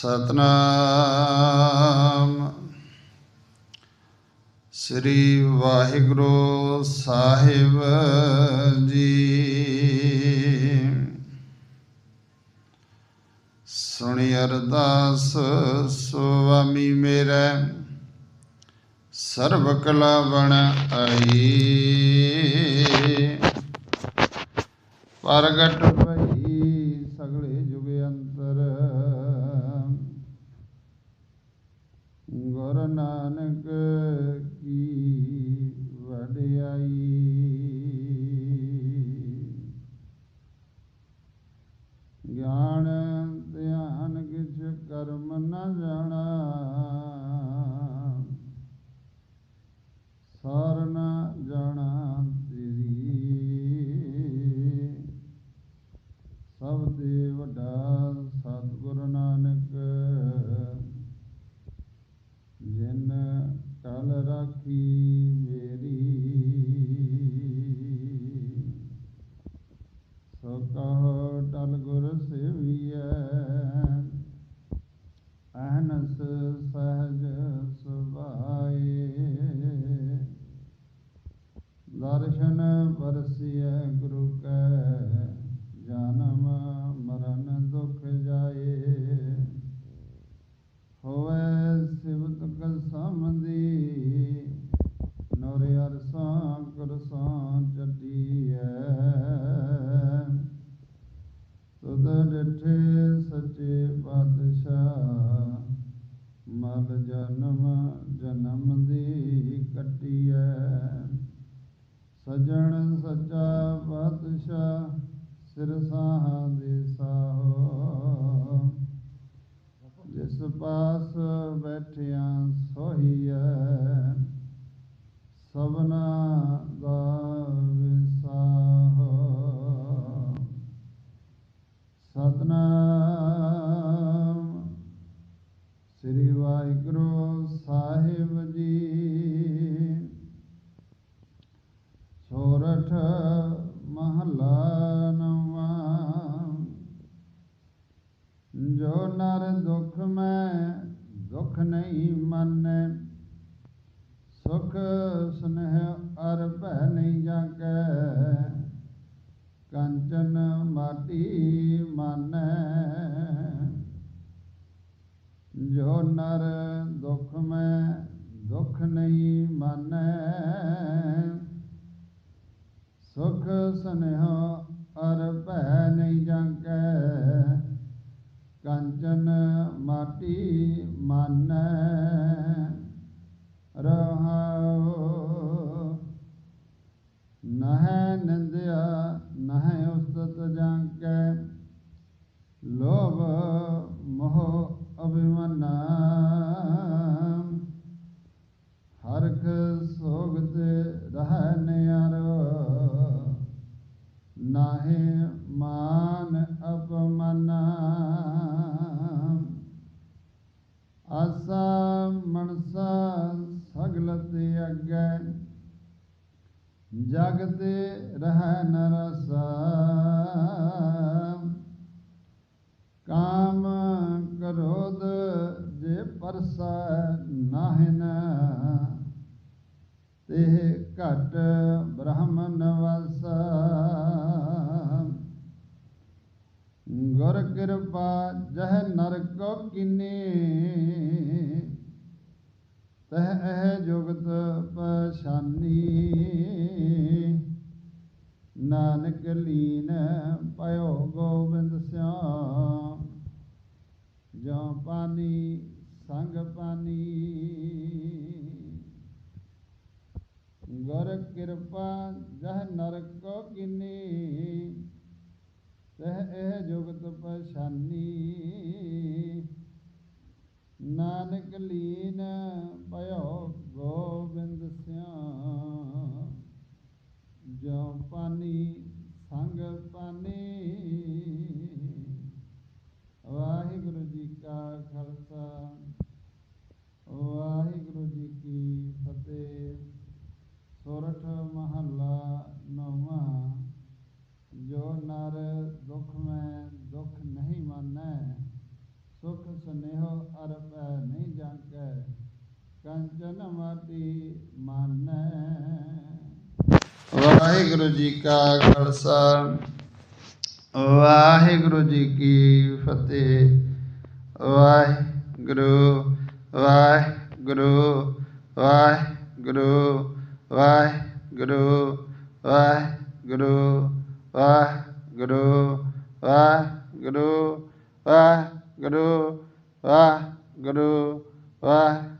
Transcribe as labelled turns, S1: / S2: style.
S1: ਸਤਨਾਮ। ਸ੍ਰੀ ਵਾਹਿਗੁਰੂ ਸਾਹਿਬ ਜੀ। ਸੁਣੀ ਅਰਦਾਸ ਸੁਆਮੀ ਮੇਰਾ ਸਰਬ ਕਲਾ ਬਣ ਆਈ। ਪ੍ਰਗਟ ਗੁਰ ਨਾਨਕ ਕੀ ਵਡਿਆਈ। ਗਿਆਨ ਧਿਆਨ ਕਿਛ ਕਰਮ ਨ ਜਾਣਾ। ਅਹਨਸ ਸਹਜ ਸੁਭਾਏ ਦਰਸ਼ਨ ਪਰਸਿਐ ਗੁਰੂ ਕੈ। ਪਾਸ ਬੈਠਿਆਂ ਸੋਹੀਐ ਸਭਨਾ ਦਾ ਵਿਸ਼ਾਹ। ਸਤਨਾਮ ਸ੍ਰੀ ਵਾਹਿਗੁਰੂ ਸਾਹਿਬ ਜੀ। ਸੋਰਠ ਮਹਲਾ ਸੁਖ ਸੁਨਹਿ ਅਰ ਭੈ ਨਹੀਂ ਜਾਕੈ ਕੰਚਨ ਮਾਟੀ ਮਾਨੈ। ਜੋ ਨਰ ਦੁਖ ਮੈਂ ਦੁਖ ਨਹੀਂ ਮੰਨੈ। ਸੁਖ ਸੁਨਹਿ ਅਰ ਭੈ ਨਹੀਂ ਨਹਿ ਨਿੰਦਿਆ ਨਹਿ ਉਸਤਤ ਜਾਂਕੈ ਲੋਭ ਮੋਹ ਅਭਿਮਾਨਾ। ਹਰਖ ਸੋਗਤ ਰਹਿ ਨਿਆਰੋ। ਨਾਹਿ ਮਾਨ ਜਗਤੇ ਰਹਿ ਨਰਸਾ ਕਾਮ ਕਰੋਦ ਜੇ ਪਰਸਾ ਨਾਹਿਨ, ਤੇ ਘਟ ਬ੍ਰਹਮਨ ਵਸਾ ਗੁਰ ਕਿਰਪਾ ਜਹ ਨਰ ਕੋ ਕਿਨੇ ਤਹ ਇਹ ਜੁਗਤ ਪਛਾਨੀ। ਨਾਨਕ ਲੀਨ ਪਇਓ ਗੋਬਿੰਦ ਸਿਆਮ। ਜਾਂ ਪਾਨੀ, ਸੰਗ ਪਾਨੀ। ਗੁਰ ਕਿਰਪਾ ਜਹ ਨਰ ਕੋ ਕਿਨੇ। ਤਹ ਇਹ ਜੁਗਤ ਪਛਾਨੀ। ਨਾਨਕ ਲੀਨ ਕੰਚਨ ਮਾਤੀ ਮਾਨੈ ਵਾਹਿਗੁਰੂ ਜੀ ਕਾ ਖਾਲਸਾ ਵਾਹਿਗੁਰੂ ਜੀ ਕੀ ਫਤਿਹ ਵਾਹਿਗੁਰੂ ਵਾਹਿਗੁਰੂ ਵਾਹਿਗੁਰੂ ਵਾਹਿਗੁਰੂ ਵਾਹਿਗੁਰੂ ਵਾਹਿਗੁਰੂ ਵਾਹਿਗੁਰੂ ਵਾਹਿਗੁਰੂ ਵਾਹਿਗੁਰੂ ਵਾਹਿਗੁਰੂ